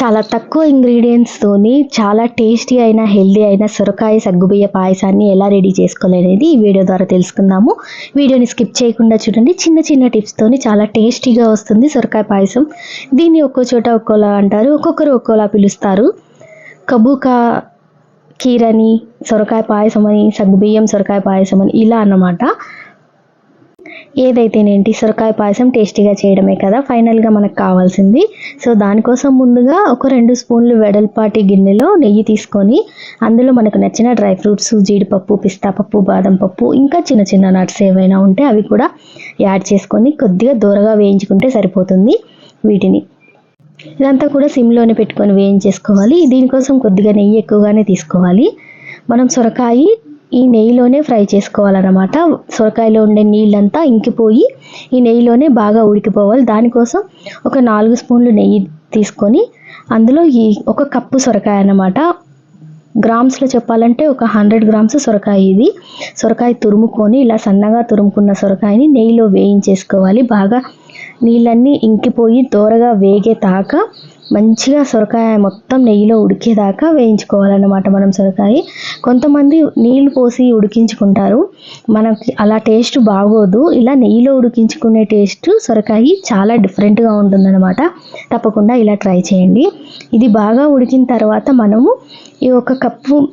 చాలా తక్కువ ఇంగ్రీడియంట్స్తోని చాలా టేస్టీ అయిన హెల్దీ అయిన సొరకాయ సగ్గుబియ్య పాయసాన్ని ఎలా రెడీ చేసుకోవాలనేది ఈ వీడియో ద్వారా తెలుసుకుందాము. వీడియోని స్కిప్ చేయకుండా చూడండి. చిన్న చిన్న టిప్స్తోని చాలా టేస్టీగా వస్తుంది సొరకాయ పాయసం. దీన్ని ఒక్కో చోట ఒక్కోలా అంటారు. ఒక్కొక్కరు ఒక్కోలా పిలుస్తారు. కబూకా కీరని సొరకాయ పాయసం అని సగ్గుబియ్యం సొరకాయ పాయసం అని ఇలా అన్నమాట. ఏదైతేనేంటి సొరకాయ పాయసం టేస్టీగా చేయడమే కదా ఫైనల్గా మనకు కావాల్సింది. సో దానికోసం ముందుగా ఒక రెండు స్పూన్లు వెడల్పాటి గిన్నెలో నెయ్యి తీసుకొని అందులో మనకు నచ్చిన డ్రై ఫ్రూట్స్ జీడిపప్పు పిస్తా పప్పు బాదం పప్పు ఇంకా చిన్న చిన్న నట్స్ ఏవైనా ఉంటే అవి కూడా యాడ్ చేసుకొని కొద్దిగా దూరగా వేయించుకుంటే సరిపోతుంది వీటిని. ఇదంతా కూడా సిమ్లోనే పెట్టుకొని వేయించేసుకోవాలి. దీనికోసం కొద్దిగా నెయ్యి ఎక్కువగానే తీసుకోవాలి. మనం సొరకాయి ఈ నెయ్యిలోనే ఫ్రై చేసుకోవాలన్నమాట. సొరకాయలో ఉండే నీళ్ళంతా ఇంకిపోయి ఈ నెయ్యిలోనే బాగా ఉడికిపోవాలి. దానికోసం ఒక నాలుగు స్పూన్లు నెయ్యి తీసుకొని అందులో ఈ ఒక కప్పు సొరకాయ అన్నమాట. గ్రామ్స్లో చెప్పాలంటే ఒక హండ్రెడ్ గ్రామ్స్ సొరకాయ ఇది. సొరకాయ తురుముకొని ఇలా సన్నగా తురుముకున్న సొరకాయని నెయ్యిలో వేయించేసుకోవాలి. బాగా నీళ్ళన్నీ ఇంకిపోయి దోరగా వేగేదాకా మంచిగా సొరకాయ మొత్తం నెయ్యిలో ఉడికేదాకా వేయించుకోవాలన్నమాట మనం సొరకాయ. కొంతమంది నీళ్ళు పోసి ఉడికించుకుంటారు. మనకి అలా టేస్ట్ బాగోదు. ఇలా నెయ్యిలో ఉడికించుకునే టేస్ట్ సొరకాయ చాలా డిఫరెంట్గా ఉంటుందన్నమాట. తప్పకుండా ఇలా ట్రై చేయండి. ఇది బాగా ఉడికిన తర్వాత మనము ఈ ఒక కప్పు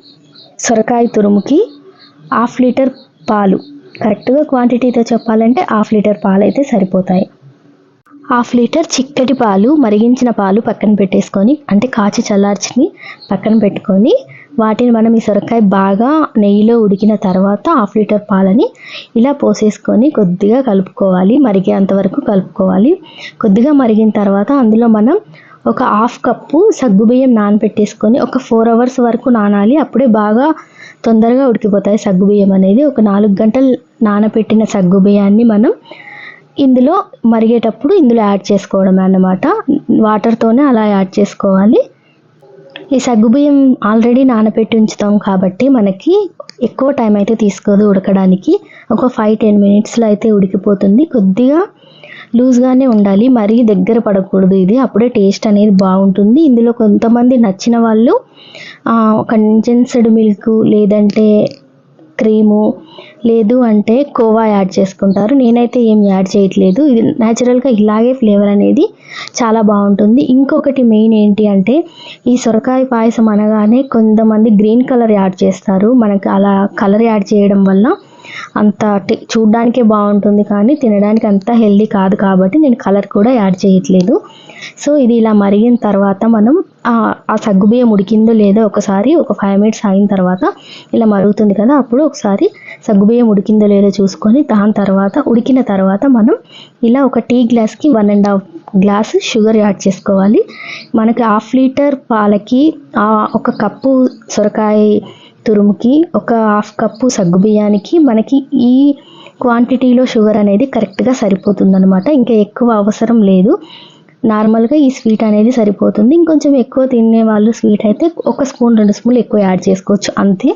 సొరకాయ తురుముకి హాఫ్ లీటర్ పాలు. కరెక్ట్గా క్వాంటిటీతో చెప్పాలంటే హాఫ్ లీటర్ పాలు అయితే సరిపోతాయి. హాఫ్ లీటర్ చిక్కటి పాలు మరిగించిన పాలు పక్కన పెట్టేసుకొని అంటే కాచి చల్లార్చిని పక్కన పెట్టుకొని వాటిని మనం ఈ సొరకాయ బాగా నెయ్యిలో ఉడికిన తర్వాత హాఫ్ లీటర్ పాలని ఇలా పోసేసుకొని కొద్దిగా కలుపుకోవాలి మరిగేంత వరకు కలుపుకోవాలి. కొద్దిగా మరిగిన తర్వాత అందులో మనం ఒక హాఫ్ కప్పు సగ్గుబియ్యం నానబెట్టేసుకొని ఒక ఫోర్ అవర్స్ వరకు నానాలి. అప్పుడే బాగా తొందరగా ఉడికిపోతాయి సగ్గుబియ్యం అనేది. ఒక నాలుగు గంటలు నానబెట్టిన సగ్గుబియ్యాన్ని మనం ఇందులో మరిగేటప్పుడు ఇందులో యాడ్ చేసుకోవడం అన్నమాట. వాటర్తోనే అలా యాడ్ చేసుకోవాలి. ఈ సగ్గుబియ్యం ఆల్రెడీ నానబెట్టి ఉంచుతాం కాబట్టి మనకి ఎక్కువ టైం అయితే తీసుకోదు ఉడకడానికి. ఒక ఫైవ్ టెన్ మినిట్స్లో అయితే ఉడికిపోతుంది. కొద్దిగా లూజ్గానే ఉండాలి. మరీ దగ్గర పడకూడదు ఇది. అప్పుడే టేస్ట్ అనేది బాగుంటుంది. ఇందులో కొంతమంది నచ్చిన వాళ్ళు కండెన్స్డ్ మిల్క్ లేదంటే క్రీము లేదు అంటే కోవా యాడ్ చేసుకుంటారు. నేనైతే ఏం యాడ్ చేయట్లేదు. ఇది న్యాచురల్గా ఇలాగే ఫ్లేవర్ అనేది చాలా బాగుంటుంది. ఇంకొకటి మెయిన్ ఏంటి అంటే ఈ సొరకాయ పాయసం అనగానే కొంతమంది గ్రీన్ కలర్ యాడ్ చేస్తారు. మనకి అలా కలర్ యాడ్ చేయడం వల్ల అంత చూడ్డానికే బాగుంటుంది కానీ తినడానికి అంత హెల్దీ కాదు కాబట్టి నేను కలర్ కూడా యాడ్ చేయట్లేదు. సో ఇది ఇలా మరిగిన తర్వాత మనం ఆ సగ్గుబియ్యం ఉడికిందో లేదో ఒకసారి ఒక ఫైవ్ మినిట్స్ అయిన తర్వాత ఇలా మరుగుతుంది కదా అప్పుడు ఒకసారి సగ్గుబియ్యం ఉడికిందో లేదో చూసుకొని దాని తర్వాత ఉడికిన తర్వాత మనం ఇలా ఒక టీ గ్లాస్కి one and half glass sugar add చేసుకోవాలి. మనకి హాఫ్ లీటర్ పాలకి ఒక కప్పు సొరకాయ తురుముకి ఒక హాఫ్ కప్పు సగ్గుబియ్యానికి మనకి ఈ క్వాంటిటీలో షుగర్ అనేది కరెక్ట్గా సరిపోతుంది అనమాట ఇంకా ఎక్కువ అవసరం లేదు. నార్మల్గా ఈ స్వీట్ అనేది సరిపోతుంది. ఇంకొంచెం ఎక్కువ తినే వాళ్ళు స్వీట్ అయితే ఒక స్పూన్ రెండు స్పూన్లు ఎక్కువ యాడ్ చేసుకోవచ్చు. అంతే.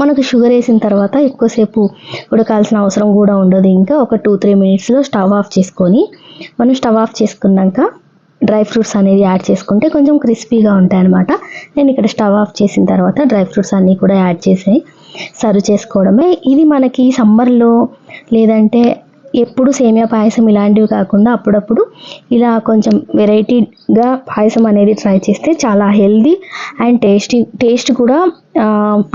మనకు షుగర్ వేసిన తర్వాత ఎక్కువసేపు ఉడకాల్సిన అవసరం కూడా ఉండదు. ఇంకా ఒక టూ త్రీ మినిట్స్లో స్టవ్ ఆఫ్ చేసుకొని మనం స్టవ్ ఆఫ్ చేసుకున్నాక డ్రై ఫ్రూట్స్ అనేది యాడ్ చేసుకుంటే కొంచెం క్రిస్పీగా ఉంటాయి అనమాట నేను ఇక్కడ స్టవ్ ఆఫ్ చేసిన తర్వాత డ్రై ఫ్రూట్స్ అన్నీ కూడా యాడ్ చేసి సర్వ్ చేసుకోవడమే. ఇది మనకి సమ్మర్లో లేదంటే ఎప్పుడు సేమియా పాయసం ఇలాంటివి కాకుండా అప్పుడప్పుడు ఇలా కొంచెం వెరైటీగా పాయసం అనేది ట్రై చేస్తే చాలా హెల్దీ అండ్ టేస్టీ టేస్ట్ కూడా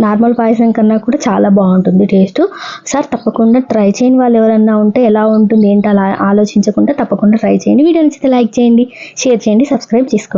నార్మల్ పాయసం కన్నా కూడా చాలా బాగుంటుంది టేస్ట్. సార్ తప్పకుండా ట్రై చేయని వాళ్ళు ఎవరన్నా ఉంటే ఎలా ఉంటుంది ఏంటి అలా ఆలోచించకుండా తప్పకుండా ట్రై చేయండి. వీడియో నచ్చితే లైక్ చేయండి షేర్ చేయండి సబ్స్క్రైబ్ చేసుకోండి.